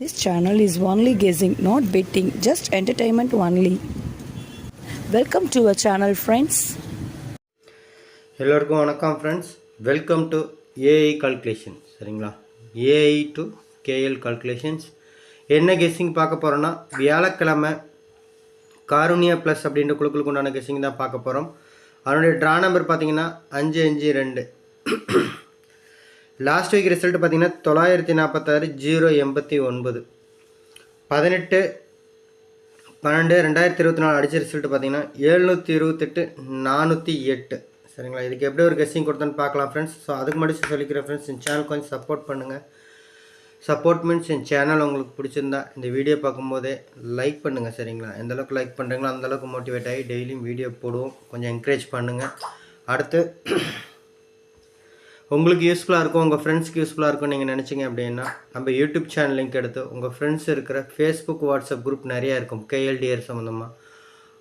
This channel is only guessing, not betting, just entertainment only. Welcome to a channel friends எல்லோருக்கும் வணக்கம் friends welcome to AI calculation சரிங்களா? AI to KL calculations என்ன guessing பார்க்க போகிறோன்னா வியாழக்கிழமை காருணியா plus அப்படின்ற குழுக்களுக்கு உண்டான கெஸ்ஸிங் தான் பார்க்க போகிறோம் அதனுடைய ட்ரா நம்பர் பார்த்தீங்கன்னா அஞ்சு அஞ்சு ரெண்டு. லாஸ்ட் வீக் ரிசல்ட் பார்த்தீங்கன்னா தொள்ளாயிரத்தி நாற்பத்தாறு ஜீரோ எண்பத்தி ஒன்பது. பதினெட்டு பன்னெண்டு ரெண்டாயிரத்தி இருபத்தி நாலு அடித்த ரிசல்ட் பார்த்தீங்கன்னா எழுநூற்றி இருபத்தெட்டு நானூற்றி எட்டு. சரிங்களா? இதுக்கு எப்படி ஒரு கெஸ்ஸிங் கொடுத்தோன்னு பார்க்கலாம் ஃப்ரெண்ட்ஸ் ஸோ அதுக்கு முன்னாடி சொல்லிக்கிறேன் ஃப்ரெண்ட்ஸ் என் சேனல் கொஞ்சம் சப்போர்ட் பண்ணுங்கள் சப்போர்ட் மீன்ஸ் என் சேனல் உங்களுக்கு பிடிச்சிருந்தா இந்த வீடியோ பார்க்கும்போதே லைக் பண்ணுங்கள் சரிங்களா? எந்த அளவுக்கு லைக் பண்ணுறீங்களோ அந்தளவுக்கு மோட்டிவேட் ஆகி டெய்லியும் வீடியோ போடுவோம். கொஞ்சம் என்கரேஜ் பண்ணுங்கள் அடுத்து உங்களுக்கு யூஸ்ஃபுல்லாக இருக்கும் உங்கள் ஃப்ரெண்ட்ஸ்க்கு யூஸ்ஃபுல்லாக இருக்கும் நீங்கள் நினச்சிங்க அப்படின்னா நம்ம யூடியூப் சேனல் லிங்க் எடுத்து உங்கள் ஃப்ரெண்ட்ஸ் இருக்கிற ஃபேஸ்புக் வாட்ஸ்அப் குரூப் நிறையா இருக்கும் கேஎல்டிஆர் சம்மந்தமாக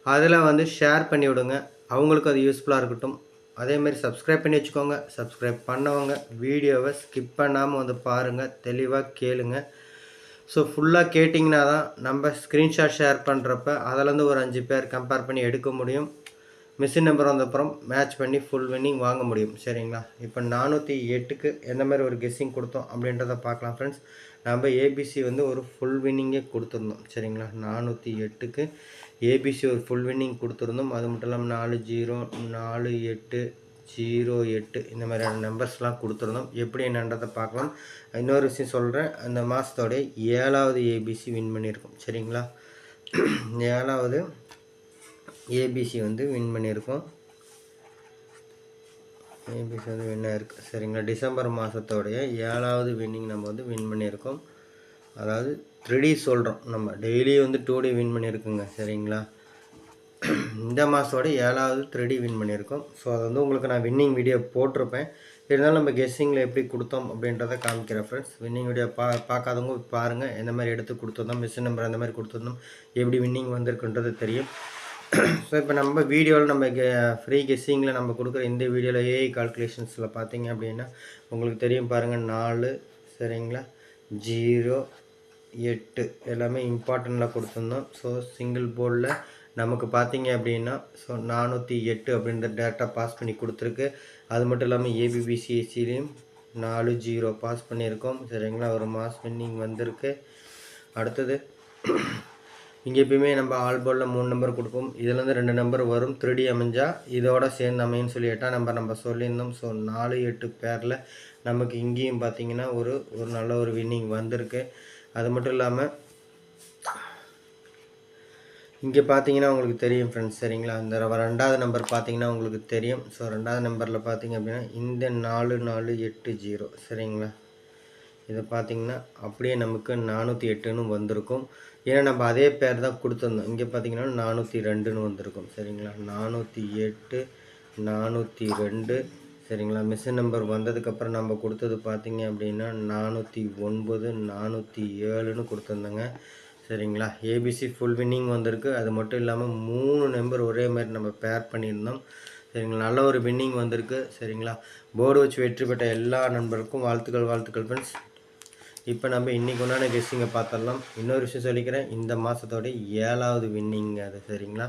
அதில் வந்து ஷேர் பண்ணி விடுங்க. அவங்களுக்கு அது யூஸ்ஃபுல்லாக இருக்கட்டும். அதேமாரி சப்ஸ்கிரைப் பண்ணி வச்சுக்கோங்க. சப்ஸ்கிரைப் பண்ணவங்க வீடியோவை ஸ்கிப் பண்ணாமல் வந்து பாருங்கள் தெளிவாக கேளுங்க. ஸோ ஃபுல்லாக கேட்டிங்கன்னா தான் நம்ம ஸ்க்ரீன்ஷாட் ஷேர் பண்ணுறப்ப அதிலேருந்து ஒரு அஞ்சு பேர் கம்பேர் பண்ணி எடுக்க முடியும். மிஷின் நம்பர் வந்தப்புறம் மேட்ச் பண்ணி ஃபுல் வின்னிங் வாங்க முடியும். சரிங்களா? இப்போ நானூற்றி எட்டுக்கு எந்த மாதிரி ஒரு கெஸ்ஸிங் கொடுத்தோம் அப்படின்றத பார்க்கலாம் ஃப்ரெண்ட்ஸ் நம்ம ஏபிசி வந்து ஒரு ஃபுல் வின்னிங்கே கொடுத்துருந்தோம். சரிங்களா? நானூற்றி எட்டுக்கு ஏபிசி ஒரு ஃபுல் வின்னிங் கொடுத்துருந்தோம். அது மட்டும் இல்லாமல் நாலு ஜீரோ நாலு எட்டு ஜீரோ எட்டு இந்த மாதிரியான நம்பர்ஸ்லாம் கொடுத்துருந்தோம். எப்படி என்னன்றதை பார்க்கலாம். இன்னொரு விஷயம் சொல்கிறேன் அந்த மாதத்தோடைய ஏழாவது ஏபிசி வின் பண்ணியிருக்கோம். சரிங்களா? ஏழாவது ஏபிசி வந்து வின் பண்ணியிருக்கோம். ஏபிசி வந்து வின் ஆயிருக்கு சரிங்களா டிசம்பர் மாதத்தோடைய ஏழாவது வின்னிங் நம்ம வந்து வின் பண்ணியிருக்கோம். அதாவது த்ரீ சொல்கிறோம் நம்ம டெய்லி வந்து டூ டி வின் பண்ணியிருக்குங்க. சரிங்களா? இந்த மாதத்தோட ஏழாவது த்ரீ வின் பண்ணியிருக்கோம். ஸோ அது வந்து உங்களுக்கு நான் வின்னிங் வீடியோ போட்டிருப்பேன். இருந்தாலும் நம்ம கெஸ்ஸிங்கில் எப்படி கொடுத்தோம் அப்படின்றத காமிக்கிறேன் ஃப்ரெண்ட்ஸ் வின்னிங் வீடியோ பா பார்க்காதவங்க பாருங்கள் எந்த மாதிரி எடுத்து கொடுத்துருந்தோம் மிஷின் நம்பர் அந்த மாதிரி கொடுத்துருந்தோம் எப்படி வின்னிங் வந்திருக்குன்றது தெரியும். ஸோ இப்போ நம்ம வீடியோவில் நம்ம ஃப்ரீ கெஸ்ஸிங்கில் நம்ம கொடுக்குற இந்த வீடியோவில் ஏஐ கால்குலேஷன்ஸில் பார்த்தீங்க அப்படின்னா உங்களுக்கு தெரியும் பாருங்கள் நாலு சரிங்களா? ஜீரோ எட்டு எல்லாமே இம்பார்ட்டண்ட்டில் கொடுத்துருந்தோம். ஸோ சிங்கிள் போர்டில் நமக்கு பார்த்தீங்க அப்படின்னா ஸோ நானூற்றி எட்டு அப்படின்ற டேட்டா பாஸ் பண்ணி கொடுத்துருக்கு. அது மட்டும் இல்லாமல் ஏபிபிசிஎஸ்சிலையும் நாலு ஜீரோ பாஸ் பண்ணியிருக்கோம். சரிங்களா? ஒரு மாஸ் வின்னிங் வந்திருக்கு. அடுத்தது இங்கே எப்பயுமே நம்ம ஆல் போர்டில் மூணு நம்பர் கொடுப்போம். இதுலேருந்து ரெண்டு நம்பர் வரும். த்ரீடி அமைஞ்சா இதோட சேர்ந்து அமைன்னு சொல்லி எட்டாம் நம்பர் நம்ம சொல்லியிருந்தோம். ஸோ நாலு எட்டு பேரில் நமக்கு இங்கேயும் பார்த்தீங்கன்னா ஒரு ஒரு நல்ல ஒரு வின்னிங் வந்திருக்கு. அது மட்டும் இல்லாமல் இங்கே பார்த்தீங்கன்னா உங்களுக்கு தெரியும் ஃப்ரெண்ட்ஸ் சரிங்களா? இந்த ரெண்டாவது நம்பர் பார்த்தீங்கன்னா உங்களுக்கு தெரியும். ஸோ ரெண்டாவது நம்பரில் பார்த்தீங்க அப்படின்னா இந்த நாலு நாலு எட்டு ஜீரோ சரிங்களா? இதை பார்த்தீங்கன்னா அப்படியே நமக்கு நானூற்றி எட்டுன்னு வந்திருக்கும். ஏன்னா நம்ம அதே பேர் தான் கொடுத்துருந்தோம். இங்கே பார்த்தீங்கன்னா நானூற்றி ரெண்டுன்னு வந்திருக்கும். சரிங்களா? நானூற்றி எட்டு நானூற்றி ரெண்டு. சரிங்களா? மிஷின் நம்பர் வந்ததுக்கப்புறம் நம்ம கொடுத்தது பார்த்தீங்க அப்படின்னா நானூற்றி ஒன்பது நானூற்றி ஏழுன்னு கொடுத்துருந்தோங்க. சரிங்களா? ஏபிசி ஃபுல் வின்னிங் வந்திருக்கு. அது மட்டும் இல்லாமல் மூணு நம்பர் ஒரே மாதிரி நம்ம பேர் பண்ணியிருந்தோம். சரிங்களா? நல்ல ஒரு வின்னிங் வந்திருக்கு. சரிங்களா? போர்டு வச்சு வெற்றி பெற்ற எல்லா நண்பருக்கும் வாழ்த்துக்கள் வாழ்த்துக்கள் ஃப்ரெண்ட்ஸ் இப்போ நம்ம இன்றைக்கி உண்டான கெஸ்ஸிங்கை பார்த்துடலாம். இன்னொரு விஷயம் சொல்லிக்கிறேன். இந்த மாதத்தோட ஏழாவது வின்னிங் அது சரிங்களா?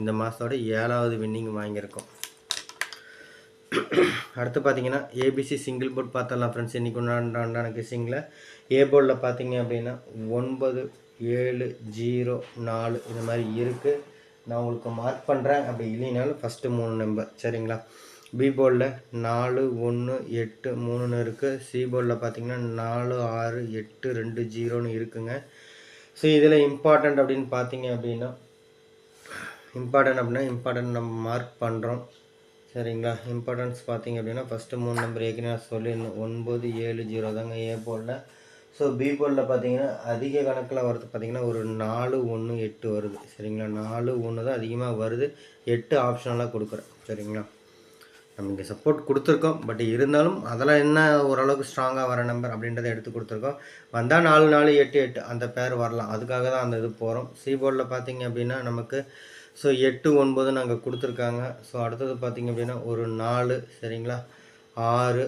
இந்த மாதத்தோட ஏழாவது வின்னிங் வாங்கியிருக்கோம். அடுத்து பார்த்தீங்கன்னா ஏபிசி சிங்கிள் போர்ட் பார்த்தலாம் ஃப்ரெண்ட்ஸ் இன்றைக்கி உண்டான கெஸ்டிங்கில் ஏ போர்டில் பார்த்தீங்க அப்படின்னா ஒன்பது ஏழு ஜீரோ நாலு இந்த மாதிரி இருக்குது நான் உங்களுக்கு மார்க் பண்ணுறேன் அப்படி இல்லைனாலும் ஃபஸ்ட்டு மூணு நம்பர் சரிங்களா? பி போர்டில் நாலு ஒன்று எட்டு மூணுன்னு இருக்குது சி போர்டில் பார்த்தீங்கன்னா நாலு ஆறு எட்டு ரெண்டு ஜீரோன்னு இருக்குங்க. ஸோ இதில் இம்பார்ட்டண்ட் அப்படின்னு பார்த்தீங்க அப்படின்னா இம்பார்ட்டன்ட் அப்படின்னா இம்பார்ட்டன்ட் நம்ம மார்க் பண்ணுறோம் சரிங்களா? இம்பார்ட்டன்ஸ் பார்த்தீங்க அப்படின்னா ஃபஸ்ட்டு மூணு நம்பர் ஏற்கனவே நான் சொல்லியிருந்தோம் ஒன்பது ஏழு ஜீரோ தாங்க ஏ போர்டில் ஸோ பி போர்டில் பார்த்தீங்கன்னா அதிக கணக்கில் வரது பார்த்தீங்கன்னா ஒரு நாலு ஒன்று எட்டு வருது. சரிங்களா? நாலு ஒன்று தான் அதிகமாக வருது. எட்டு ஆப்ஷனலாக கொடுக்குறேன். சரிங்களா? நம்ம இங்கே சப்போர்ட் கொடுத்துருக்கோம். பட் இருந்தாலும் அதெல்லாம் என்ன ஓரளவுக்கு ஸ்ட்ராங்காக வர நம்பர் அப்படின்றத எடுத்து கொடுத்துருக்கோம். வந்தால் நாலு நாலு எட்டு எட்டு அந்த பேர் வரலாம். அதுக்காக தான் அந்த இது போகிறோம் சி போர்டில் பார்த்தீங்க அப்படின்னா நமக்கு ஸோ எட்டு ஒன்பது நாங்கள் கொடுத்துருக்காங்க. ஸோ அடுத்தது பார்த்தீங்க அப்படின்னா ஒரு நாலு சரிங்களா? ஆறு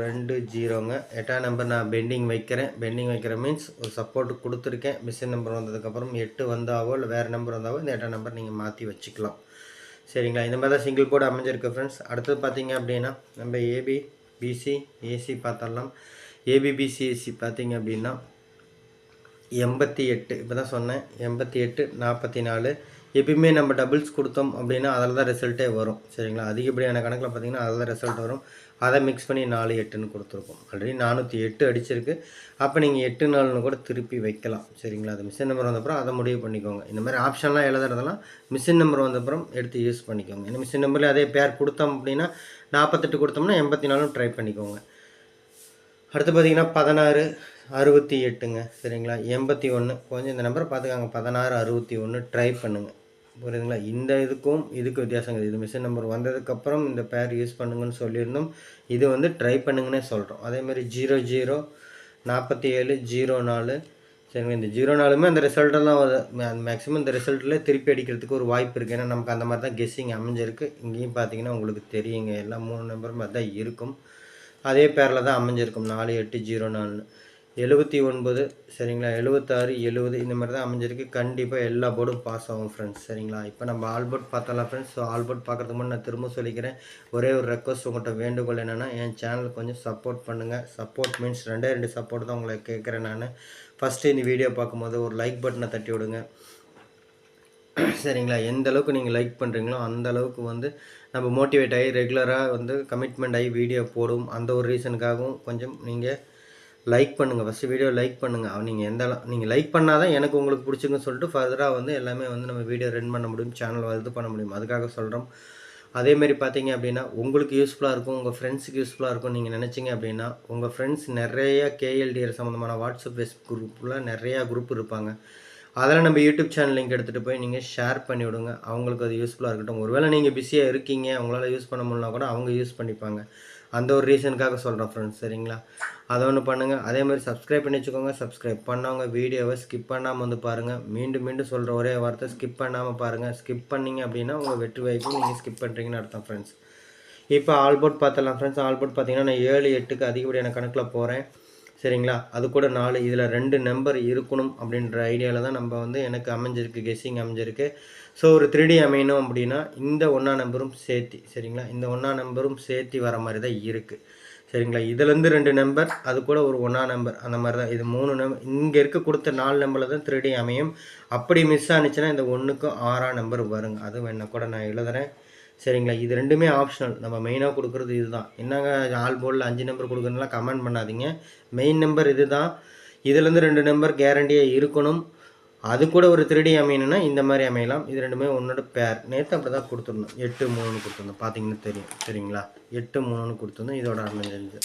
ரெண்டு ஜீரோங்க. எட்டாம் நம்பர் நான் பெண்டிங் வைக்கிறேன். பெண்டிங் வைக்கிற மீன்ஸ் ஒரு சப்போர்ட் கொடுத்துருக்கேன். மிஷின் நம்பர் வந்ததுக்கப்புறம் எட்டு வந்தாவோ இல்லை வேறு நம்பர் வந்தாவோ இந்த எட்டாம் நம்பர் நீங்கள் மாற்றி வச்சுக்கலாம். சரிங்களா? இந்த மாதிரி தான் சிங்கிள் போர்டு அமைஞ்சிருக்கு ஃப்ரெண்ட்ஸ் அடுத்தது பார்த்தீங்க அப்படின்னா நம்ம A B B C A C பார்த்துடலாம். A B B C A C பார்த்தீங்க அப்படின்னா எண்பத்தி எட்டு இப்போ தான் சொன்னேன். எண்பத்தி எட்டு நாற்பத்தி நாலு. எப்பயுமே நம்ம டபுள்ஸ் கொடுத்தோம் அப்படின்னா அதில் தான் ரிசல்ட்டே வரும். சரிங்களா? அதிகப்படியான கணக்கில் பார்த்தீங்கன்னா அதில் தான் ரிசல்ட் வரும். அதை மிக்ஸ் பண்ணி நாலு எட்டுன்னு கொடுத்துருக்கோம். ஆல்ரெடி நானூற்றி எட்டு அடிச்சிருக்கு. அப்போ நீங்கள் எட்டு நாலுன்னு கூட திருப்பி வைக்கலாம். சரிங்களா? அது மிஷின் நம்பர் வந்தப்புறம் அதை முடிவு பண்ணிக்கோங்க. இந்த மாதிரி ஆப்ஷன்லாம் எழுதுறதெல்லாம் மிஷின் நம்பர் வந்தப்புறம் எடுத்து யூஸ் பண்ணிக்கோங்க. இந்த மிஷின் நம்பரில் அதே பேர் கொடுத்தோம் அப்படின்னா நாற்பத்தெட்டு கொடுத்தோம்னா எண்பத்தி நாலும் ட்ரை பண்ணிக்கோங்க. அடுத்து பார்த்தீங்கன்னா பதினாறு அறுபத்தி எட்டுங்க. சரிங்களா? எண்பத்தி ஒன்று கொஞ்சம் இந்த நம்பரை பார்த்துக்காங்க பதினாறு அறுபத்தி ஒன்று ட்ரை பண்ணுங்கள் புரியுதுங்களா? இந்த இதுக்கும் இதுக்கு வித்தியாசங்கள் இது மிஷின் நம்பர் வந்ததுக்கப்புறம் இந்த பேர் யூஸ் பண்ணுங்கன்னு சொல்லியிருந்தோம். இது வந்து ட்ரை பண்ணுங்கன்னே சொல்கிறோம் அதேமாதிரி ஜீரோ ஜீரோ நாற்பத்தி ஏழு ஜீரோ நாலு. சரிங்க இந்த ஜீரோ நாலுமே அந்த ரிசல்ட்டெல்லாம் மேக்ஸிமம் இந்த ரிசல்ட்டில் திருப்பி அடிக்கிறதுக்கு ஒரு வாய்ப்பு இருக்குது ஏன்னா நமக்கு அந்த மாதிரி தான் கெஸ்ஸிங் அமைஞ்சிருக்கு. இங்கேயும் பார்த்தீங்கன்னா உங்களுக்கு தெரியுங்க. எல்லாம் மூணு நம்பரும் மாதிரி தான் இருக்கும். அதே பேரில் தான் அமைஞ்சிருக்கும். நாலு எட்டு ஜீரோ நாலுன்னு. எழுபத்தி ஒன்பது சரிங்களா? எழுபத்தாறு எழுபது இந்த மாதிரி தான் அமைஞ்சிருக்கு. கண்டிப்பாக எல்லா போர்டும் பாஸ் ஆகும் ஃப்ரெண்ட்ஸ் சரிங்களா? இப்போ நம்ம ஆல்போர்ட் பார்த்தலாம் ஃப்ரெண்ட்ஸ் ஸோ ஆல்போர்ட் பார்க்குறதுக்கு முன்னாடி நான் திரும்ப சொல்லிக்கிறேன். ஒரே ஒரு ரெக்வஸ்ட் உங்கள்கிட்ட வேண்டுகோள் என்னென்னா என் சேனலுக்கு கொஞ்சம் சப்போர்ட் பண்ணுங்கள் சப்போர்ட் மீன்ஸ் ரெண்டே ரெண்டு சப்போர்ட் தான் உங்களை கேட்குறேன் நான். ஃபஸ்ட்டு இந்த வீடியோ பார்க்கும்போது ஒரு லைக் பட்டனை தட்டி விடுங்க. சரிங்களா? எந்த அளவுக்கு நீங்கள் லைக் பண்ணுறீங்களோ அந்த அளவுக்கு வந்து நம்ம மோட்டிவேட் ஆகி ரெகுலராக வந்து கமிட்மெண்ட் ஆகி வீடியோ போடும். அந்த ஒரு ரீசனுக்காகவும் கொஞ்சம் நீங்கள் லைக் பண்ணுங்கள் ஃபஸ்ட்டு வீடியோ லைக் பண்ணுங்கள் நீங்கள் எந்த நீங்கள் லைக் பண்ணால் தான் எனக்கு உங்களுக்கு பிடிச்சிங்கன்னு சொல்லிட்டு ஃபர்தராக வந்து எல்லாமே வந்து நம்ம வீடியோ ரன் பண்ண முடியும் சேனல் இது பண்ண முடியும். அதுக்காக சொல்கிறோம் அதேமாரி பார்த்தீங்க அப்படின்னா உங்களுக்கு யூஸ்ஃபுல்லாக இருக்கும் உங்கள் ஃப்ரெண்ட்ஸுக்கு யூஸ்ஃபுல்லாக இருக்கும் நீங்கள் நினச்சிங்க அப்படின்னா உங்கள் ஃப்ரெண்ட்ஸ் நிறைய கேஎல்டிஆர் சம்மந்தமான வாட்ஸ்அப் ஃபேஸ் குரூப்பில் நிறையா குரூப் இருப்பாங்க. அதில் நம்ம யூடியூப் சேனல் லிங்க் எடுத்துகிட்டு போய் நீங்கள் ஷேர் பண்ணி விடுங்க. அவங்களுக்கு அது யூஸ்ஃபுல்லாக இருக்கட்டும். ஒருவேளை நீங்கள் பிஸியாக இருக்கீங்க அவங்களால யூஸ் பண்ண முடியலனா கூட அவங்க யூஸ் பண்ணிப்பாங்க. அந்த ஒரு ரீசனுக்காக சொல்கிறேன் ஃப்ரெண்ட்ஸ் சரிங்களா? அதை ஒன்று பண்ணுங்கள் அதே மாதிரி சப்ஸ்கிரைப் பண்ணி வச்சுக்கோங்க. சப்ஸ்கிரைப் பண்ணவங்க வீடியோவை ஸ்கிப் பண்ணாமல் வந்து பாருங்கள் மீண்டும் மீண்டும் சொல்கிற ஒரே வார்த்தை ஸ்கிப் பண்ணாமல் பாருங்கள் ஸ்கிப் பண்ணீங்க அப்படின்னா உங்கள் வெற்றி வாய்ப்பு நீங்கள் ஸ்கிப் பண்ணுறீங்கன்னு அர்த்தம் ஃப்ரெண்ட்ஸ் இப்போ ஆல்போர்ட் பார்த்தலாம் ஃப்ரெண்ட்ஸ் ஆல்போர்ட் பார்த்தீங்கன்னா நான் ஏழு எட்டுக்கு அதிகப்படியான கணக்கில் போகிறேன் சரிங்களா? அது கூட நாலு இதில் ரெண்டு நம்பர் இருக்கணும் அப்படின்ற ஐடியாவில் தான் நம்ம வந்து எனக்கு அமைஞ்சிருக்கு கெஸ்ஸிங் அமைஞ்சிருக்கு. ஸோ ஒரு த்ரீடி அமையணும் அப்படின்னா இந்த ஒன்றா நம்பரும் சேர்த்தி சரிங்களா? இந்த ஒன்றா நம்பரும் சேர்த்தி வர மாதிரி தான் இருக்குது சரிங்களா? இதுலேருந்து ரெண்டு நம்பர் அது கூட ஒரு ஒன்றா நம்பர் அந்த மாதிரி தான். இது மூணு நம்பர் இங்கே இருக்க கொடுத்த நாலு நம்பரில் தான் த்ரீடி அமையும். அப்படி மிஸ் ஆனிச்சுன்னா இந்த ஒன்றுக்கும் ஆறாம் நம்பர் வருங்க. அது வேணா கூட நான் எழுதுகிறேன் சரிங்களா? இது ரெண்டுமே ஆப்ஷனல் நம்ம மெயினாக கொடுக்குறது இதுதான். என்னங்க ஆல் போர்டில் அஞ்சு நம்பர் கொடுக்குறதுலாம் கமெண்ட் பண்ணாதீங்க. மெயின் நம்பர் இது தான் இதுலேருந்து ரெண்டு நம்பர் கேரண்டியாக இருக்கணும். அது கூட ஒரு திருடி அமையணும்னா இந்த மாதிரி அமையலாம். இது ரெண்டுமே ஒன்றோட பேர் நேற்று அப்படி தான் கொடுத்துருந்தோம். எட்டு மூணுன்னு கொடுத்துருந்தோம். பார்த்தீங்கன்னா தெரியும். சரிங்களா? எட்டு மூணுன்னு கொடுத்துருந்தோம். இதோட அமைஞ்சிருந்து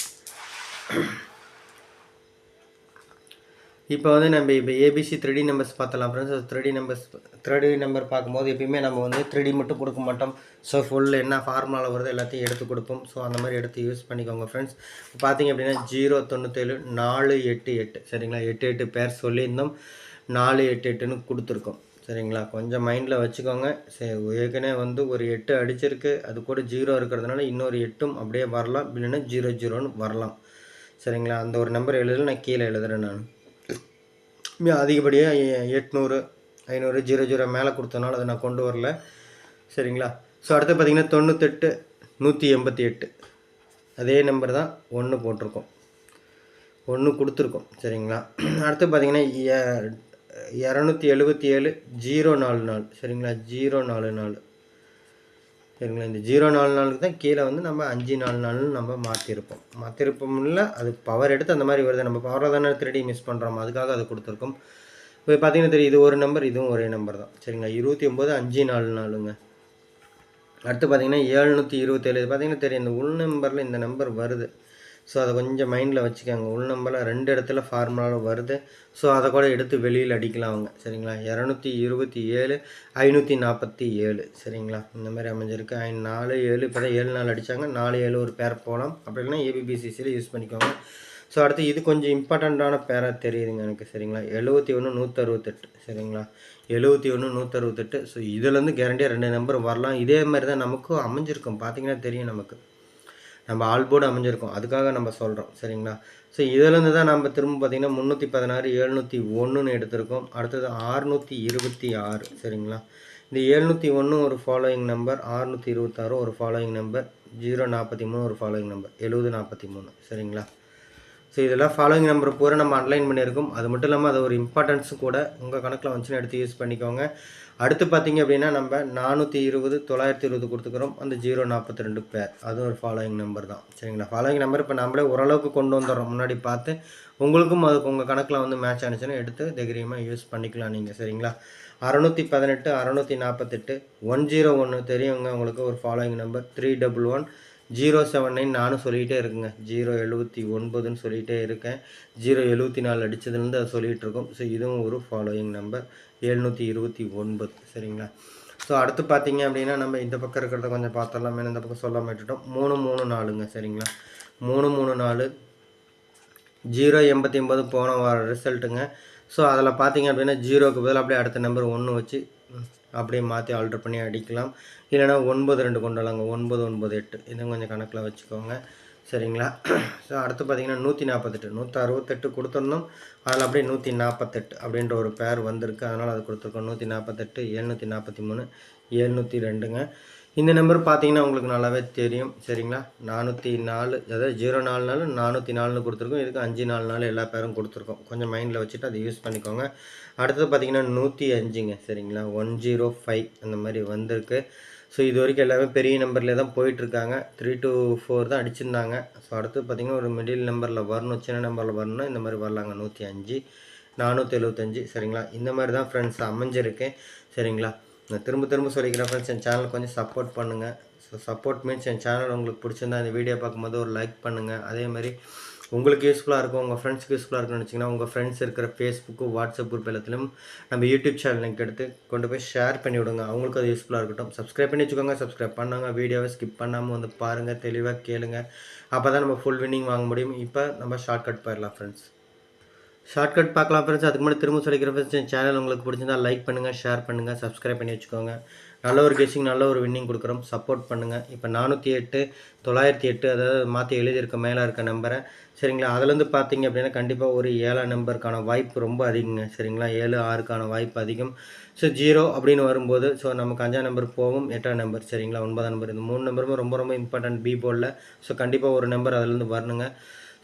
இப்போ வந்து நம்ம இப்போ ஏபிசி த்ரீடி நம்பர்ஸ் பார்த்தலாம் friends three D numbers three D number பார்க்கும்போது எப்பயுமே நம்ம வந்து த்ரீடி மட்டும் கொடுக்க மாட்டோம். ஸோ ஃபுல் என்ன ஃபார்முலாவில் வருது எல்லாத்தையும் எடுத்து கொடுப்போம். ஸோ அந்த மாதிரி எடுத்து யூஸ் பண்ணிக்கோங்க ஃப்ரெண்ட்ஸ் பார்த்தீங்க அப்படின்னா ஜீரோ தொண்ணூற்றேழு நாலு எட்டு எட்டு. சரிங்களா? எட்டு எட்டு பேர் சொல்லியிருந்தோம். நாலு எட்டு எட்டுன்னு கொடுத்துருக்கோம். சரிங்களா? கொஞ்சம் மைண்டில் வச்சுக்கோங்க. சரி ஏற்கனவே வந்து ஒரு எட்டு அடிச்சிருக்கு. அது கூட ஜீரோ இருக்கிறதுனால இன்னொரு எட்டும் அப்படியே வரலாம். இல்லைன்னா ஜீரோ ஜீரோன்னு வரலாம். சரிங்களா? அந்த ஒரு நம்பர் எழுதல நான் கீழே எழுதுகிறேன் நான். அதிகப்படியாக எட்நூறு ஐநூறு ஜீரோ ஜீரோ மேலே கொடுத்தனால அதை நான் கொண்டு வரல. சரிங்களா? ஸோ அடுத்து பார்த்தீங்கன்னா தொண்ணூத்தெட்டு நூற்றி எண்பத்தி எட்டு அதே நம்பர் தான் ஒன்று போட்டிருக்கோம். ஒன்று கொடுத்துருக்கோம். சரிங்களா? அடுத்து பார்த்தீங்கன்னா இரநூத்தி எழுபத்தி ஏழு ஜீரோ நாலு நாலு. சரிங்களா? ஜீரோ நாலு நாலு. சரிங்களா? இந்த ஜீரோ நாலு நாளுக்கு தான் கீழே வந்து நம்ம அஞ்சு நாலு நாள்னு நம்ம மாற்றிருப்போம் மாற்றிருப்போம் இல்லை அது பவர் எடுத்து அந்த மாதிரி வருது. நம்ம பவரில் தானே திருடி மிஸ் பண்ணுறோம் அதுக்காக அது கொடுத்துருக்கோம். இப்போ பார்த்தீங்கன்னா தெரியும் இது ஒரு நம்பர் இதுவும் ஒரே நம்பர் தான். சரிங்களா? இருபத்தி ஒம்பது அஞ்சு நாலு நாலுங்க. அடுத்து பார்த்தீங்கன்னா ஏழ்நூற்றி இருபத்தேழு. இது பார்த்தீங்கன்னா தெரியும் இந்த உள் நம்பரில் இந்த நம்பர் வருது. ஸோ அதை கொஞ்சம் மைண்டில் வச்சுக்கோங்க. உள் ரெண்டு இடத்துல ஃபார்முலாவில் வருது. ஸோ அதை கூட எடுத்து வெளியில் அடிக்கலாம் அவங்க. சரிங்களா? இரநூத்தி இருபத்தி ஏழு ஐநூற்றி நாற்பத்தி ஏழு. சரிங்களா? இந்த மாதிரி அமைஞ்சிருக்கு. ஐ நாலு ஏழு இப்போ தான் ஏழு நாள் அடித்தாங்க நாலு ஏழு ஒரு பேர் போகலாம் அப்படி இல்லைன்னா ஏபிபிசிசியில் யூஸ் பண்ணிக்கோங்க. ஸோ அடுத்து இது கொஞ்சம் இம்பார்ட்டண்ட்டான பேராக தெரியுதுங்க எனக்கு. சரிங்களா? எழுபத்தி ஒன்று நூற்றறுபத்தெட்டு சரிங்களா? எழுபத்தி ஒன்று நூற்றறுபத்தெட்டு ஸோ இதுலேருந்து கேரண்டியாக ரெண்டு நம்பர் வரலாம். இதே மாதிரி தான் நமக்கும் அமைஞ்சிருக்கும். பார்த்தீங்கன்னா தெரியும் நமக்கு. நம்ம ஆல்போர்டு அமைஞ்சிருக்கோம். அதுக்காக நம்ம சொல்கிறோம் சரிங்களா? ஸோ இதிலேருந்து தான் நம்ம திரும்ப பார்த்தீங்கன்னா முந்நூற்றி பதினாறு எழுநூற்றி ஒன்றுன்னு எடுத்திருக்கோம். அடுத்தது ஆறுநூற்றி இருபத்தி ஆறு. சரிங்களா? இந்த எழுநூற்றி ஒன்று ஒரு ஃபாலோயிங் நம்பர் ஆறுநூற்றி இருபத்தாறு ஒரு ஃபாலோயிங் நம்பர் ஜீரோ நாற்பத்தி மூணு ஒரு ஃபாலோயிங் நம்பர் எழுபது நாற்பத்தி மூணு. சரிங்களா? ஸோ இதெல்லாம் ஃபாலோயிங் நம்பர் பூரா நம்ம அன்லைன் பண்ணியிருக்கோம். அது மட்டும் இல்லாமல் அது ஒரு இம்பார்ட்டன்ஸும் கூட. உங்கள் கணக்கில் வந்துச்சுன்னு எடுத்து யூஸ் பண்ணிக்கோங்க. அடுத்து பார்த்தீங்க அப்படின்னா நம்ம நானூற்றி இருபது தொள்ளாயிரத்தி இருபது கொடுத்துக்கிறோம். அந்த ஜீரோ நாற்பத்தி ரெண்டு பேர் அதுவும் ஒரு ஃபாலோயிங் நம்பர் தான். சரிங்களா? ஃபாலோயிங் நம்பர் இப்போ நம்மளே ஓரளவுக்கு கொண்டு வந்துடுறோம். முன்னாடி பார்த்து உங்களுக்கும் அதுக்கு உங்கள் கணக்கில் வந்து மேட்ச் ஆனிச்சுன்னா எடுத்து தைரியமாக யூஸ் பண்ணிக்கலாம் நீங்கள் சரிங்களா? அறநூற்றி பதினெட்டு அறநூற்றி நாற்பத்தெட்டு ஒன் ஜீரோ ஒன்று தெரியுங்க. உங்களுக்கு ஒரு following number three double one zero seven nine நானும் சொல்லிகிட்டே இருக்குங்க. ஜீரோ எழுபத்தி ஒன்பதுன்னு சொல்லிகிட்டே இருக்கேன். ஜீரோ எழுபத்தி நாலு அடித்ததுலேருந்து அதை சொல்லிகிட்டு இருக்கோம் ஸோ இதுவும் ஒரு ஃபாலோயிங் நம்பர் எழுநூற்றி இருபத்தி ஒன்பது. சரிங்களா? ஸோ அடுத்து பார்த்தீங்க அப்படின்னா நம்ம இந்த பக்கம் இருக்கிறத கொஞ்சம் பார்த்துடலாம். இந்த பக்கம் சொல்ல விட்டுட்டோம். மூணு மூணு நாலுங்க. சரிங்களா? மூணு மூணு நாலு. ஜீரோ எண்பத்தி ஒம்பது போன வார ரிசல்ட்டுங்க ஸோ அதில் பார்த்தீங்க அப்படின்னா ஜீரோக்கு பதில் அப்படியே அடுத்த நம்பர் ஒன்று வச்சு ம், அப்படியே மாற்றி ஆல்டர் பண்ணி அடிக்கலாம். இல்லைன்னா ஒன்பது ரெண்டு கொண்டு வரலாங்க ஒன்பது ஒன்பது எட்டு. இதுவும் கொஞ்சம் கணக்கில் வச்சுக்கோங்க. சரிங்களா? ஸோ அடுத்து பார்த்தீங்கன்னா நூற்றி நாற்பத்தெட்டு நூற்றி அறுபத்தெட்டு கொடுத்துருந்தோம். அதில் அப்படியே நூற்றி நாற்பத்தெட்டு அப்படின்ற ஒரு பேர் வந்திருக்கு. அதனால் அது கொடுத்துருக்கோம். நூற்றி நாற்பத்தெட்டு எழுநூற்றி நாற்பத்தி மூணு எழுநூற்றி ரெண்டுங்க. இந்த நம்பர் பார்த்தீங்கன்னா உங்களுக்கு நல்லாவே தெரியும். சரிங்களா? நானூற்றி நாலு அதாவது ஜீரோ நாலு நாள் நானூற்றி நாலுன்னு கொடுத்துருக்கோம். இதுக்கு அஞ்சு நாலு நாள் எல்லா பேரும் கொடுத்துருக்கோம். கொஞ்சம் மைண்டில் வச்சுட்டு அதை யூஸ் பண்ணிக்கோங்க. அடுத்தது பார்த்தீங்கன்னா நூற்றி அஞ்சுங்க. சரிங்களா? ஒன் ஜீரோ ஃபைவ் அந்த மாதிரி வந்திருக்கு. ஸோ இது வரைக்கும் எல்லாமே பெரிய நம்பர்லேயே தான் போயிட்டுருக்காங்க. த்ரீ டூ ஃபோர் தான் அடிச்சிருந்தாங்க. ஸோ அடுத்து பார்த்தீங்கன்னா ஒரு மிடில் நம்பரில் வரணும் சின்ன நம்பரில் வரணும்னா இந்த மாதிரி வரலாங்க. நூற்றி அஞ்சு நானூற்றி எழுபத்தஞ்சு சரிங்களா? இந்த மாதிரி தான் ஃப்ரெண்ட்ஸ் அமைஞ்சிருக்கேன் சரிங்களா? நான் திரும்ப திரும்ப சொல்லிக்கிறேன் ஃப்ரெண்ட்ஸ் என் சேனல் கொஞ்சம் சப்போர்ட் பண்ணுங்கள் ஸோ சப்போர்ட் மீன்ஸ் என் சேனல் உங்களுக்கு பிடிச்சிருந்தா இந்த வீடியோ பார்க்கும்போது ஒரு லைக் பண்ணுங்கள் அதே மாதிரி உங்களுக்கு யூஸ்ஃபுல்லாக இருக்கும் உங்கள் ஃப்ரெண்ட்ஸ்க்கு யூஸ்ஃபுல்லாக இருக்கும்னு நினச்சிங்கன்னா உங்கள் ஃப்ரெண்ட்ஸ் இருக்கிற ஃபேஸ்புக்கு வாட்ஸ்அப் குரூப் எல்லாத்துலையும் நம்ம யூடியூப் சேனல் லிங்க் எடுத்து கொண்டு போய் ஷேர் பண்ணி விடுங்க. அவங்களுக்கு அது யூஸ்ஃபுல்லாக இருக்கட்டும். சப்ஸ்கிரைப் பண்ணி வச்சுக்கோங்க. சப்ஸ்கிரைப் பண்ணாங்க வீடியோவை ஸ்கிப் பண்ணாமல் வந்து பாருங்கள் தெளிவாக கேளுங்க. அப்போ தான் நம்ம ஃபுல் வின்னிங் வாங்க முடியும். இப்போ நம்ம ஷார்ட்கட் போயிடலாம் ஃப்ரெண்ட்ஸ் ஷார்ட்கட் பார்க்கலாம் ஃப்ரெண்ட்ஸ் அதுக்கு முன்னாடி திரும்ப சொல்லிக்கிற ஃப்ரெண்ட்ஸ் என் சேனல் உங்களுக்கு பிடிச்சிருந்தா லைக் பண்ணுங்கள் ஷேர் பண்ணுங்கள் சப்ஸ்கிரைப் பண்ணி வச்சுக்கோங்க. நல்ல ஒரு கெஸிங் நல்ல ஒரு வின்னிங் கொடுக்குறோம். சப்போர்ட் பண்ணுங்கள் இப்போ நானூற்றி எட்டு தொள்ளாயிரத்தி எட்டு அதாவது மாற்றி எழுதியிருக்க மேலே இருக்க நம்பரை சரிங்களா? அதுலேருந்து பார்த்தீங்க அப்படின்னா கண்டிப்பாக ஒரு ஏழாம் நம்பருக்கான வாய்ப்பு ரொம்ப அதிகங்க. சரிங்களா? ஏழு ஆறுக்கான வாய்ப்பு அதிகம். ஸோ ஜீரோ அப்படின்னு வரும்போது ஸோ நமக்கு அஞ்சாம் நம்பர் போகும் எட்டாம் நம்பர் சரிங்களா? ஒன்பதாம் நம்பர் இந்த மூணு நம்பருமே ரொம்ப ரொம்ப இம்பார்ட்டன்ட் பி போர்டில் ஸோ கண்டிப்பாக ஒரு நம்பர் அதுலேருந்து வரணுங்க.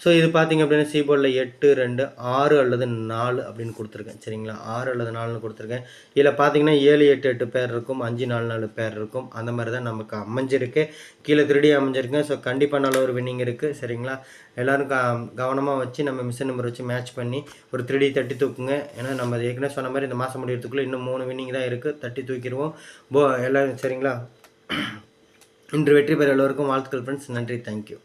ஸோ இது பார்த்தீங்க அப்படின்னா சீபோர்டில் எட்டு ரெண்டு ஆறு அல்லது நாலு அப்படின்னு கொடுத்துருக்கேன். சரிங்களா? ஆறு அல்லது நாலுன்னு கொடுத்துருக்கேன். இதில் பார்த்தீங்கன்னா ஏழு எட்டு எட்டு பேர் இருக்கும். அஞ்சு நாலு நாலு பேர் இருக்கும். அந்த மாதிரி தான் நமக்கு அமைஞ்சிருக்கு. கீழே திருடி அமைஞ்சிருக்கு ஸோ கண்டிப்பாக நல்ல ஒரு வின்னிங் இருக்குது சரிங்களா? எல்லோரும் க கவனமாக வச்சு நம்ம மிஷின் நம்பர் வச்சு மேட்ச் பண்ணி ஒரு த்ரீடி தட்டி தூக்குங்க. ஏன்னா நம்ம ஏற்கனவே சொன்ன மாதிரி இந்த மாதம் முடியறதுக்குள்ளே இன்னும் மூணு வின்னிங் தான் இருக்குது தட்டி தூக்கிடுவோம். போ எல்லோரும் சரிங்களா? இன்று வெற்றி பெற எல்லோருக்கும் வாழ்த்துக்கள் ஃப்ரெண்ட்ஸ் நன்றி. தேங்க்யூ